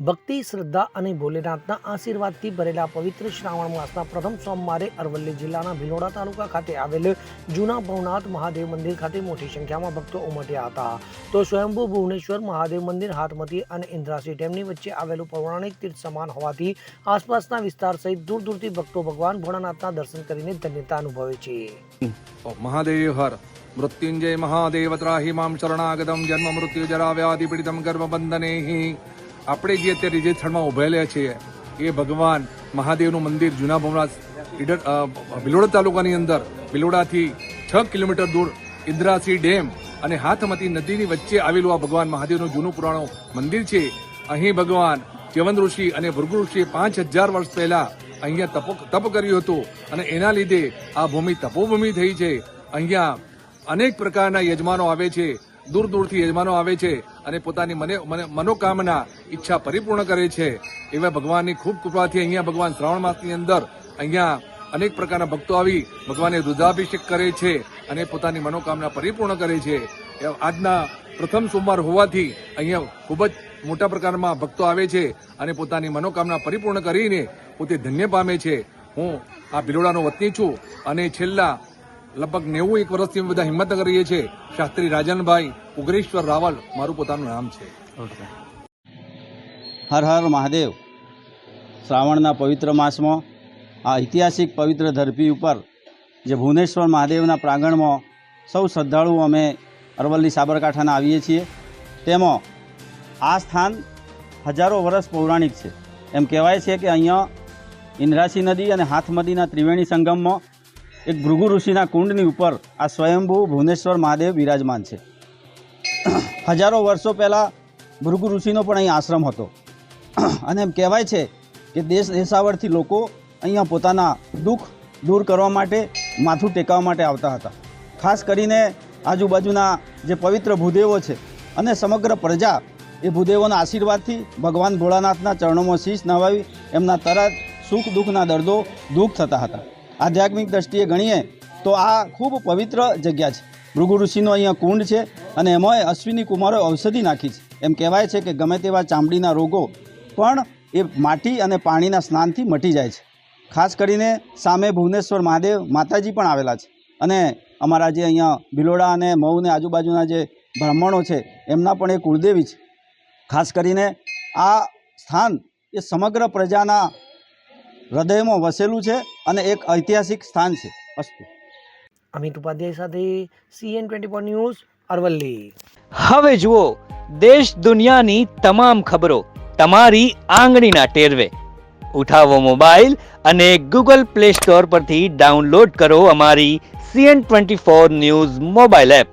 ભક્તિ, શ્રદ્ધા અને ભોલેનાથના આશીર્વાદથી ભરેલા પવિત્ર શ્રાવણ માસના પ્રથમ સોમવારે અરવલ્લી જિલ્લાના ભિલોડા તાલુકા ખાતે આવેલ જૂના ભવનાથ મહાદેવ મંદિર ખાતે મોટી સંખ્યામાં ભક્તો ઉમટ્યા હતા. તો સ્વયંભૂ ભુવનેશ્વર મહાદેવ મંદિર, હાથમતી અને ઇન્દ્રાસી ડેમની વચ્ચે આવેલું પૌરાણિક તીર્થ સમાન હોવાથી આસપાસના વિસ્તાર સહિત દૂર દૂરથી ભક્તો ભગવાન ભોળાનાથના દર્શન કરીને ધન્યતા અનુભવે છે. મહાદેવ હર, મૃત્યુંજય મહાદેવ ત્રાહી મામ શરણાગતમ, જન્મ મૃત્યુ જરા વ્યાધિ પીડિતમ ગર્ભબંધને આપણે જે અત્યારે જે સ્થળમાં ઉભેલા છીએ, એ ભગવાન મહાદેવનું મંદિર જૂના ભવનાથ ઈડર ભિલોડા તાલુકાની અંદર, ભિલોડાથી છ કિલોમીટર દૂર ઇન્દ્રાસી ડેમ અને હાથમતી નદીની વચ્ચે આવેલું આ ભગવાન મહાદેવનું જૂનું પુરાણું મંદિર છે. અહીં ભગવાન ચ્યવન ઋષિ અને ભૃગુ ઋષિએ પાંચ હજાર વર્ષ પહેલા અહીંયા તપ તપ કર્યું હતું અને એના લીધે આ ભૂમિ તપોભૂમિ થઈ છે. અહીંયા અનેક પ્રકારના યજમાનો આવે છે. દૂર દૂરથી યજમાનો આવે છે અને પોતાની મને મને મનોકામના, ઈચ્છા પરિપૂર્ણ કરે છે. એવા ભગવાનની ખૂબ કૃપાથી અહીંયા ભગવાન શ્રાવણ માસની અંદર અહીંયા અનેક પ્રકારના ભક્તો આવી ભગવાનને રુદ્રાભિષેક કરે છે અને પોતાની મનોકામના પરિપૂર્ણ કરે છે. આજના પ્રથમ સોમવાર હોવાથી અહીંયા ખૂબ જ મોટા પ્રકારમાં ભક્તો આવે છે અને પોતાની મનોકામના પરિપૂર્ણ કરીને પોતે ધન્ય પામે છે. હું આ ભિલોડાનો વતની છું અને છેલ્લા લગભગ નેવું એક વર્ષથી અમે બધા હિંમતનગર રહીએ છીએ. શાસ્ત્રી રાજનભાઈ ઉગ્રેશ્વર રાવલ, મારું પોતાનું નામ છે. હર હર મહાદેવ. શ્રાવણના પવિત્ર માસમાં આ ઐતિહાસિક પવિત્ર ધરતી ઉપર જે ભુવનેશ્વર મહાદેવના પ્રાંગણમાં સૌ શ્રદ્ધાળુઓ અમે અરવલ્લી સાબરકાંઠાના આવીએ છીએ. તેમાં આ સ્થાન હજારો વર્ષ પૌરાણિક છે. એમ કહેવાય છે કે અહીંયા ઇન્દ્રાસી નદી અને હાથમદીના ત્રિવેણી સંગમમાં એક ભૃગુ ઋષિના કુંડની ઉપર આ સ્વયંભૂ ભુવનેશ્વર મહાદેવ બિરાજમાન છે. હજારો વર્ષો પહેલાં ભૃગુ ઋષિનો પણ અહીં આશ્રમ હતો. અને એમ કહેવાય છે કે દેશ દેશાવરથી લોકો અહીંયા પોતાના દુઃખ દૂર કરવા માટે, માથું ટેકવવા માટે આવતા હતા. ખાસ કરીને આજુબાજુના જે પવિત્ર ભૂદેવો છે અને સમગ્ર પ્રજા એ ભૂદેવોના આશીર્વાદથી ભગવાન ભોળાનાથના ચરણોમાં શીશ નવાવી, એમના તરત સુખ દુઃખના દર્દો દુઃખ થતા હતા. આધ્યાત્મિક દ્રષ્ટિએ ગણીએ તો આ ખૂબ પવિત્ર જગ્યા છે. ભૃગુ ઋષિનો અહીંયા કુંડ છે અને એમાં અશ્વિની કુમારોએ ઔષધિ નાખી છે. એમ કહેવાય છે કે ગમે તેવા ચામડીના રોગો પણ એ માટી અને પાણીના સ્નાનથી મટી જાય છે. ખાસ કરીને સામે ભુવનેશ્વર મહાદેવ માતાજી પણ આવેલા છે. અને અમારા જે અહીંયા ભિલોડા અને મઉ ને આજુબાજુના જે બ્રાહ્મણો છે, એમના પણ એ કુળદેવી છે. ખાસ કરીને આ સ્થાન એ સમગ્ર પ્રજાના હૃદયમાં વસેલું છે અને એક ઐતિહાસિક સ્થાન છે અસ્તુ અમિત ઉપાધ્યાય સાથે CN twenty four news Aravalli. હવે જુઓ દેશ દુનિયાની તમામ ખબરો તમારી આંગળીના ટેરવે. ઉઠાવો મોબાઈલ અને ગૂગલ પ્લે સ્ટોર પરથી ડાઉનલોડ કરો અમારી CN twenty four news mobile app.